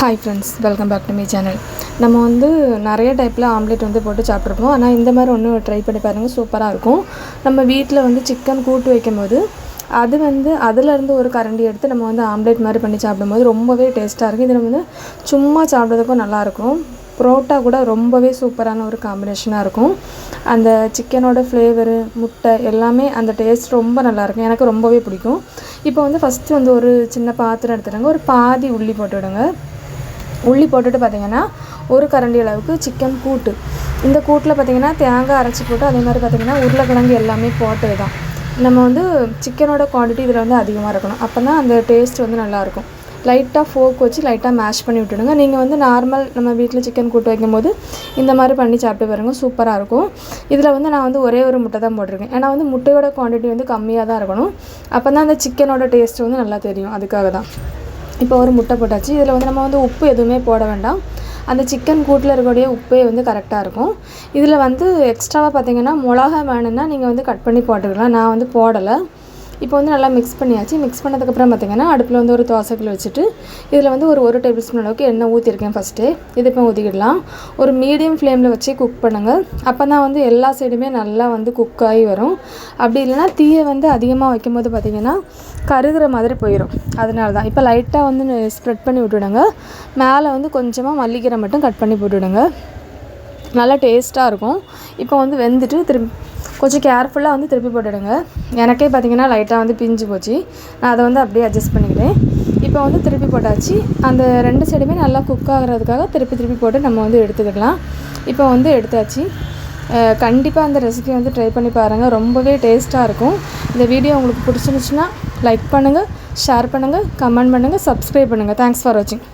Hi friends welcome back to me channel நம்ம வந்து நிறைய டைப்பில் ஆம்லேட் வந்து போட்டு சாப்பிட்ருப்போம் ஆனால் இந்த மாதிரி ஒன்று ட்ரை பண்ணி பாருங்கள் சூப்பராக இருக்கும். நம்ம வீட்டில் வந்து சிக்கன் கூட்டு வைக்கும்போது அது வந்து அதுலேருந்து ஒரு கரண்டி எடுத்து நம்ம வந்து ஆம்லேட் மாதிரி பண்ணி சாப்பிடும்போது ரொம்பவே டேஸ்ட்டாக இருக்கும். இதில் வந்து சும்மா சாப்பிட்றதுக்கும் நல்லாயிருக்கும் புரோட்டா கூட ரொம்பவே சூப்பரான ஒரு காம்பினேஷனாக இருக்கும். அந்த சிக்கனோட ஃப்ளேவரு முட்டை எல்லாமே அந்த டேஸ்ட் ரொம்ப நல்லாயிருக்கும் எனக்கு ரொம்பவே பிடிக்கும். இப்போ வந்து ஃபஸ்ட்டு வந்து ஒரு சின்ன பாத்திரம் எடுத்துடுங்க. ஒரு பாதி உள்ளி போட்டு விடுங்க. உள்ளி போட்டுட்டு பார்த்தீங்கன்னா ஒரு கரண்டி அளவுக்கு சிக்கன் கூட்டு. இந்த கூட்டில் பார்த்தீங்கன்னா தேங்காய் அரைச்சி போட்டு அதே மாதிரி பார்த்தீங்கன்னா உருளைக்கிழங்கு எல்லாமே போட்டது தான். நம்ம வந்து சிக்கனோட குவான்டிட்டி இதில் வந்து அதிகமாக இருக்கணும். அப்போ தான் அந்த டேஸ்ட் வந்து நல்லாயிருக்கும் லைட்டாக ஃபோக் வச்சு லைட்டாக மேஷ் பண்ணி விட்டுடுங்க. நீங்கள் வந்து நார்மல் நம்ம வீட்டில் சிக்கன் கூட்டு வைக்கும்போது இந்த மாதிரி பண்ணி சாப்பிட்டு பாருங்கள் சூப்பராக இருக்கும். இதில் வந்து நான் வந்து ஒரே ஒரு முட்டை தான் போட்டிருக்கேன். ஏன்னா வந்து முட்டையோட குவான்டிட்டி வந்து கம்மியாக தான் இருக்கணும். அப்போ தான் அந்த சிக்கனோட டேஸ்ட் வந்து நல்லா தெரியும். அதுக்காக தான் இப்போ ஒரு முட்டை போட்டாச்சு. இதில் வந்து நம்ம வந்து உப்பு எதுவுமே போட வேண்டாம். அந்த சிக்கன் கூட்டில் இருக்கக்கூடிய உப்பே வந்து கரெக்டாக இருக்கும். இதில் வந்து எக்ஸ்ட்ராவாக பார்த்தீங்கன்னா மிளகா வேணும்னா நீங்கள் வந்து கட் பண்ணி போட்டுக்கலாம். நான் வந்து போடலை. இப்போ வந்து நல்லா மிக்ஸ் பண்ணியாச்சு. மிக்ஸ் பண்ணதுக்கப்புறம் பார்த்தீங்கன்னா அடுப்பில் வந்து ஒரு தோசைக்கல் வச்சுட்டு இதில் வந்து ஒரு ஒரு டேபிள் ஸ்பூன் அளவுக்கு எண்ணெய் ஊற்றிருக்கேன் ஃபஸ்ட்டு இது இப்போ ஊற்றிக்கிடலாம் ஒரு மீடியம் ஃப்ளேமில் வச்சு குக் பண்ணுங்கள் அப்போ தான் வந்து எல்லா சைடுமே நல்லா வந்து குக் ஆகி வரும். அப்படி இல்லைனா தீயை வந்து அதிகமாக வைக்கும்போது பார்த்திங்கன்னா கருகிற மாதிரி போயிடும் அதனால தான் இப்போ லைட்டாக வந்து ஸ்ப்ரெட் பண்ணி விட்டுவிடுங்க மேலே வந்து கொஞ்சமாக மல்லிக்கீரை மட்டும் கட் பண்ணி போட்டுவிடுங்க நல்லா டேஸ்ட்டாக இருக்கும். இப்போ வந்து வெந்துட்டு திரும்பி கொஞ்சம் கேர்ஃபுல்லாக வந்து திருப்பி போட்டுடுங்க. எனக்கே பார்த்தீங்கன்னா லைட்டாக வந்து பிஞ்சு போச்சு. நான் அதை வந்து அப்படியே அட்ஜஸ்ட் பண்ணிக்கிட்டேன் இப்போ வந்து திருப்பி போட்டாச்சு. அந்த ரெண்டு சைடுமே நல்லா குக் ஆகிறதுக்காக திருப்பி திருப்பி போட்டு நம்ம வந்து எடுத்துக்கலாம். இப்போ வந்து எடுத்தாச்சு. கண்டிப்பாக அந்த ரெசிபி வந்து ட்ரை பண்ணி பாருங்கள் ரொம்பவே டேஸ்ட்டாக இருக்கும். இந்த வீடியோ உங்களுக்கு பிடிச்சிருந்துச்சுன்னா லைக் பண்ணுங்கள் ஷேர் பண்ணுங்கள் கமெண்ட் பண்ணுங்கள் சப்ஸ்கிரைப் பண்ணுங்கள் தேங்க்ஸ் ஃபார் வாட்சிங்